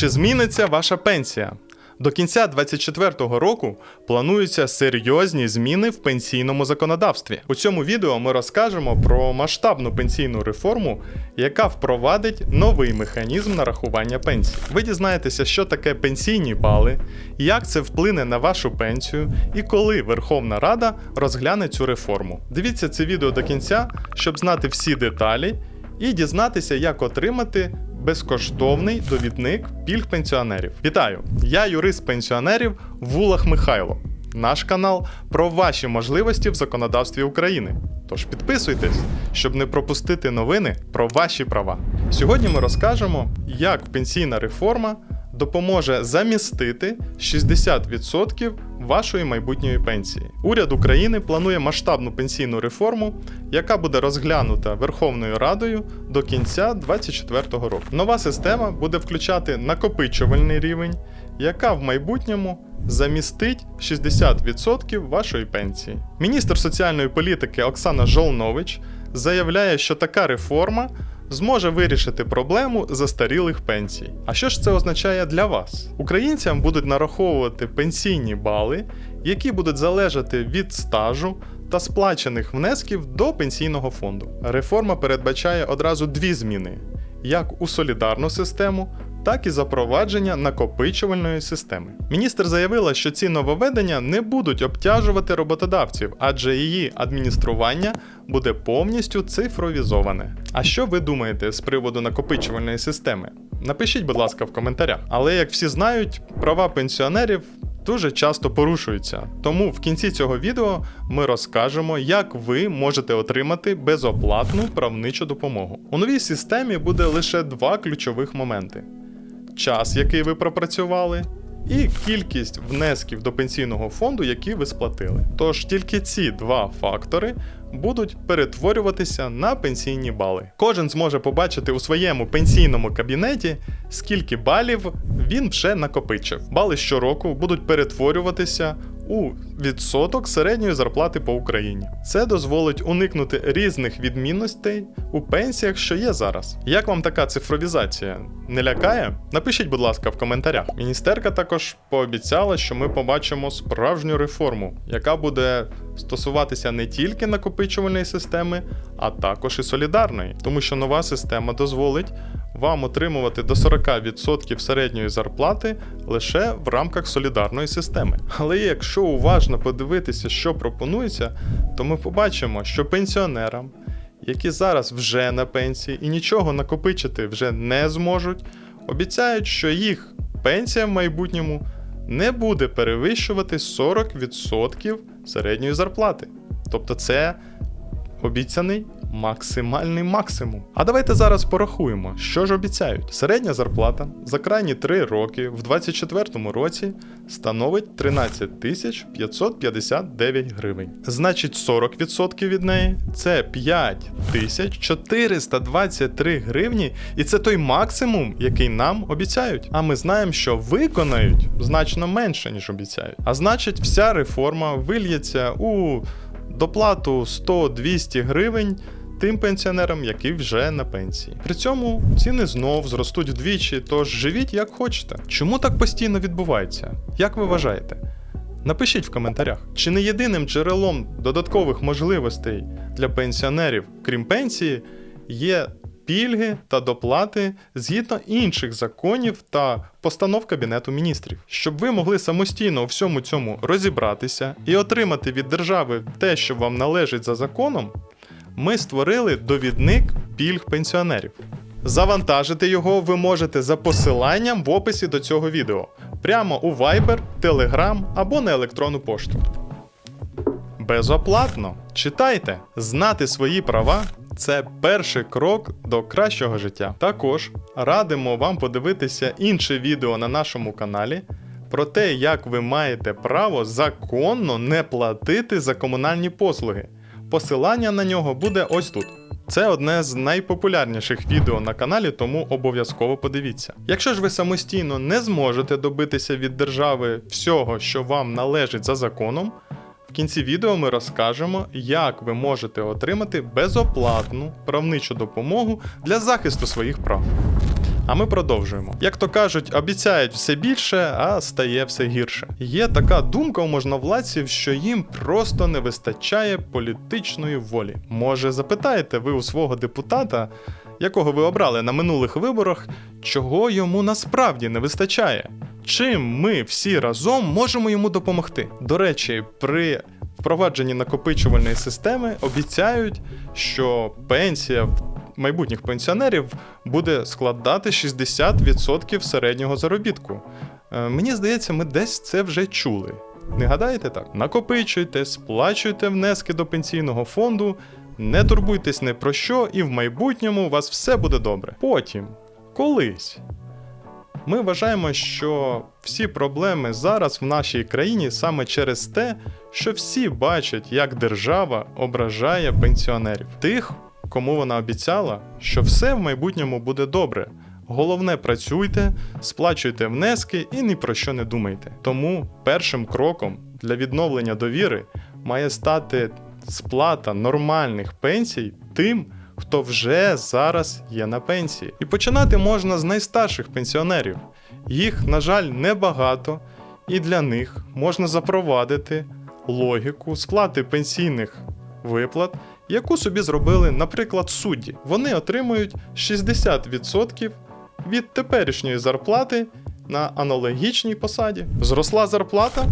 Чи зміниться ваша пенсія? До кінця 2024 року плануються серйозні зміни в пенсійному законодавстві. У цьому відео ми розкажемо про масштабну пенсійну реформу, яка впровадить новий механізм нарахування пенсій. Ви дізнаєтеся, що таке пенсійні бали, як це вплине на вашу пенсію і коли Верховна Рада розгляне цю реформу. Дивіться це відео до кінця, щоб знати всі деталі і дізнатися, як отримати безкоштовний довідник пільг пенсіонерів. Вітаю! Я юрист пенсіонерів Вулах Михайло. Наш канал про ваші можливості в законодавстві України. Тож підписуйтесь, щоб не пропустити новини про ваші права. Сьогодні ми розкажемо, як пенсійна реформа допоможе замістити 60% вашої майбутньої пенсії. Уряд України планує масштабну пенсійну реформу, яка буде розглянута Верховною Радою до кінця 2024 року. Нова система буде включати накопичувальний рівень, яка в майбутньому замістить 60% вашої пенсії. Міністр соціальної політики Оксана Жолнович заявляє, що така реформа зможе вирішити проблему застарілих пенсій. А що ж це означає для вас? Українцям будуть нараховувати пенсійні бали, які будуть залежати від стажу та сплачених внесків до пенсійного фонду. Реформа передбачає одразу дві зміни: як у солідарну систему. Так і запровадження накопичувальної системи. Міністр заявила, що ці нововведення не будуть обтяжувати роботодавців, адже її адміністрування буде повністю цифровізоване. А що ви думаєте з приводу накопичувальної системи? Напишіть, будь ласка, в коментарях. Але як всі знають, права пенсіонерів дуже часто порушуються. Тому в кінці цього відео ми розкажемо, як ви можете отримати безоплатну правничу допомогу. У новій системі буде лише два ключових моменти: час, який ви пропрацювали. І кількість внесків до пенсійного фонду, які ви сплатили. Тож тільки ці два фактори будуть перетворюватися на пенсійні бали. Кожен зможе побачити у своєму пенсійному кабінеті, скільки балів він вже накопичив. Бали щороку будуть перетворюватися у відсоток середньої зарплати по Україні. Це дозволить уникнути різних відмінностей у пенсіях, що є зараз. Як вам така цифровізація? Не лякає? Напишіть, будь ласка, в коментарях. Міністерка також пообіцяла, що ми побачимо справжню реформу, яка буде стосуватися не тільки накопичувальної системи, а також і солідарної, тому що нова система дозволить вам отримувати до 40% середньої зарплати лише в рамках солідарної системи. Але якщо уважно подивитися, що пропонується, то ми побачимо, що пенсіонерам, які зараз вже на пенсії і нічого накопичити вже не зможуть, обіцяють, що їх пенсія в майбутньому не буде перевищувати 40% середньої зарплати. Тобто це обіцяний максимальний максимум. А давайте зараз порахуємо, що ж обіцяють. Середня зарплата за крайні 3 роки в 2024 році становить 13 тисяч 559 гривень. Значить, 40% від неї це 5 тисяч 423 гривні, і це той максимум, який нам обіцяють. А ми знаємо, що виконають значно менше, ніж обіцяють. А значить, вся реформа вильється у доплату 100-200 гривень тим пенсіонерам, які вже на пенсії. При цьому ціни знов зростуть вдвічі, тож живіть як хочете. Чому так постійно відбувається? Як ви вважаєте? Напишіть в коментарях, чи не єдиним джерелом додаткових можливостей для пенсіонерів, крім пенсії, є пільги та доплати згідно інших законів та постанов Кабінету міністрів, щоб ви могли самостійно у всьому цьому розібратися і отримати від держави те, що вам належить за законом, ми створили довідник пільг пенсіонерів. Завантажити його ви можете за посиланням в описі до цього відео прямо у Viber, Telegram або на електронну пошту. Безоплатно читайте, знати свої права це перший крок до кращого життя. Також радимо вам подивитися інше відео на нашому каналі про те, як ви маєте право законно не платити за комунальні послуги. Посилання на нього буде ось тут. Це одне з найпопулярніших відео на каналі, тому обов'язково подивіться. Якщо ж ви самостійно не зможете добитися від держави всього, що вам належить за законом, в кінці відео ми розкажемо, як ви можете отримати безоплатну правничу допомогу для захисту своїх прав. А ми продовжуємо. Як то кажуть, обіцяють все більше, а стає все гірше. Є така думка у можновладців, що їм просто не вистачає політичної волі. Може, запитаєте ви у свого депутата, якого ви обрали на минулих виборах, чого йому насправді не вистачає? Чим ми всі разом можемо йому допомогти? До речі, при впровадженні накопичувальної системи обіцяють, що пенсія в майбутніх пенсіонерів буде складати 60% середнього заробітку. Е, Мені здається, ми десь це вже чули. Не гадаєте так? Накопичуйте, сплачуйте внески до пенсійного фонду, не турбуйтесь ні про що, і в майбутньому у вас все буде добре. Потім, колись. Ми вважаємо, що всі проблеми зараз в нашій країні саме через те, що всі бачать, як держава ображає пенсіонерів, тих, кому вона обіцяла, що все в майбутньому буде добре. Головне, працюйте, сплачуйте внески і ні про що не думайте. Тому першим кроком для відновлення довіри має стати сплата нормальних пенсій тим, хто вже зараз є на пенсії. І починати можна з найстарших пенсіонерів. Їх, на жаль, небагато, і для них можна запровадити логіку сплати пенсійних виплат, яку собі зробили, наприклад, судді. Вони отримують 60% від теперішньої зарплати на аналогічній посаді. Зросла зарплата,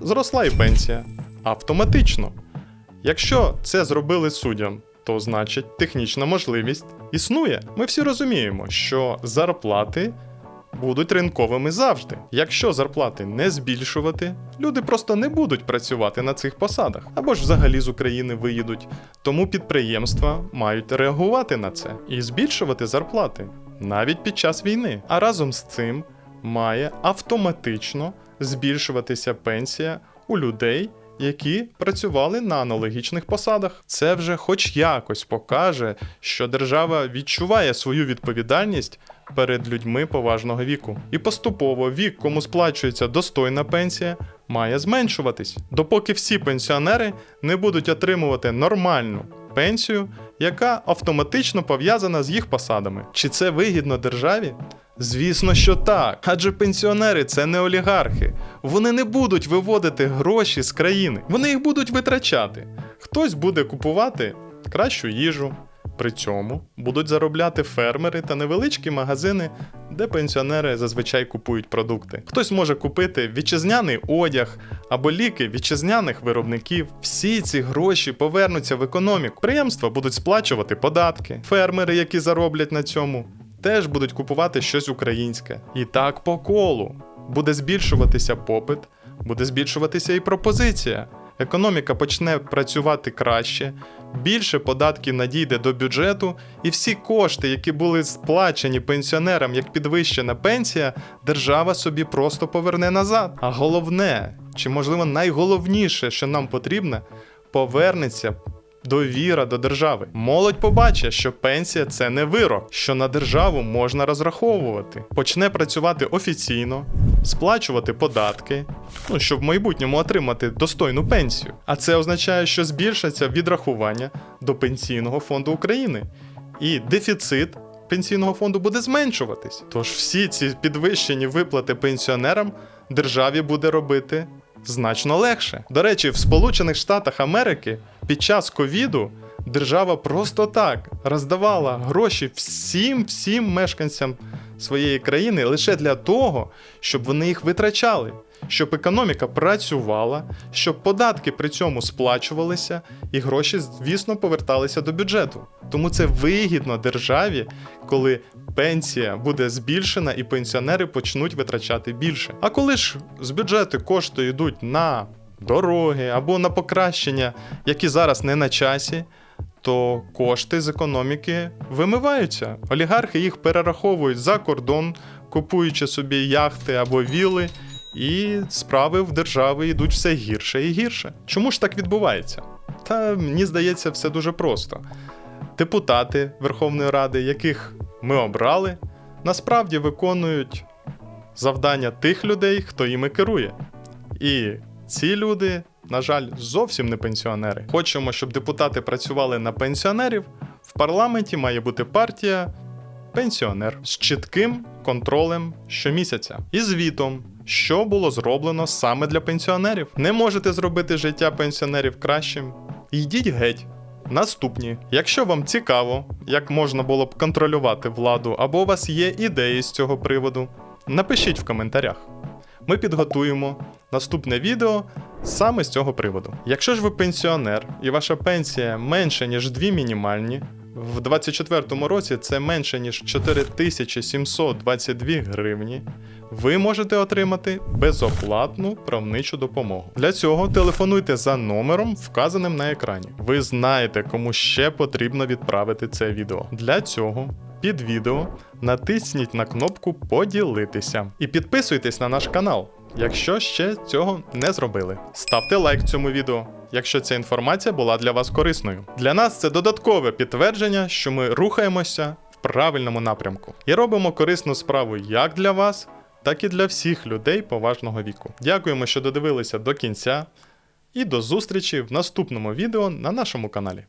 зросла і пенсія. Автоматично. Якщо це зробили суддям, то значить технічна можливість існує. Ми всі розуміємо, що зарплати будуть ринковими завжди. Якщо зарплати не збільшувати, люди просто не будуть працювати на цих посадах або ж взагалі з України виїдуть. Тому підприємства мають реагувати на це і збільшувати зарплати навіть під час війни. А разом з цим має автоматично збільшуватися пенсія у людей. Які працювали на аналогічних посадах, це вже хоч якось покаже, що держава відчуває свою відповідальність перед людьми поважного віку. І поступово вік, кому сплачується достойна пенсія, має зменшуватись, допоки всі пенсіонери не будуть отримувати нормальну пенсію, яка автоматично пов'язана з їх посадами. Чи це вигідно державі? Звісно, що так. Адже пенсіонери це не олігархи. Вони не будуть виводити гроші з країни. Вони їх будуть витрачати. Хтось буде купувати кращу їжу. При цьому будуть заробляти фермери та невеличкі магазини, де пенсіонери зазвичай купують продукти. Хтось може купити вітчизняний одяг або ліки вітчизняних виробників. Всі ці гроші повернуться в економіку. Підприємства будуть сплачувати податки. Фермери, які зароблять на цьому, теж будуть купувати щось українське. І так по колу буде збільшуватися попит, буде збільшуватися і пропозиція. Економіка почне працювати краще, більше податків надійде до бюджету, і всі кошти, які були сплачені пенсіонерам як підвищена пенсія, держава собі просто поверне назад. А головне, чи можливо найголовніше, що нам потрібно, повернеться довіра до держави. Молодь побачить, що пенсія це не вирок, що на державу можна розраховувати. Почне працювати офіційно, сплачувати податки, ну, щоб в майбутньому отримати достойну пенсію. А це означає, що збільшаться відрахування до Пенсійного фонду України. І дефіцит пенсійного фонду буде зменшуватись. Тож всі ці підвищені виплати пенсіонерам державі буде робити значно легше. До речі, в Сполучених Штатах Америки під час ковіду держава просто так роздавала гроші всім всім мешканцям своєї країни лише для того, щоб вони їх витрачали, щоб економіка працювала, щоб податки при цьому сплачувалися, і гроші, звісно, поверталися до бюджету. Тому це вигідно державі, коли пенсія буде збільшена і пенсіонери почнуть витрачати більше. А коли ж з бюджету кошти йдуть на дороги або на покращення, які зараз не на часі, то кошти з економіки вимиваються. Олігархи їх перераховують за кордон, купуючи собі яхти або віли, і справи в держави йдуть все гірше і гірше. Чому ж так відбувається? Та мені здається, все дуже просто. Депутати Верховної Ради, яких ми обрали, насправді виконують завдання тих людей, хто іми керує. І ці люди, на жаль, зовсім не пенсіонери. Хочемо, щоб депутати працювали на пенсіонерів. В парламенті має бути партія пенсіонер з чітким контролем щомісяця і звітом, що було зроблено саме для пенсіонерів. Не можете зробити життя пенсіонерів кращим? Йдіть геть. Наступні, якщо вам цікаво, як можна було б контролювати владу, або у вас є ідеї з цього приводу, напишіть в коментарях. Ми підготуємо наступне відео саме з цього приводу. Якщо ж ви пенсіонер і ваша пенсія менше, ніж дві мінімальні, в 2024 році це менше, ніж 4722 гривні, ви можете отримати безоплатну правничу допомогу. Для цього телефонуйте за номером, вказаним на екрані. Ви знаєте, кому ще потрібно відправити це відео. Для цього під відео натисніть на кнопку Поділитися і підписуйтесь на наш канал, якщо ще цього не зробили. Ставте лайк цьому відео, якщо ця інформація була для вас корисною. Для нас це додаткове підтвердження, що ми рухаємося в правильному напрямку і робимо корисну справу як для вас, так і для всіх людей поважного віку. Дякуємо, що додивилися до кінця, і до зустрічі в наступному відео на нашому каналі.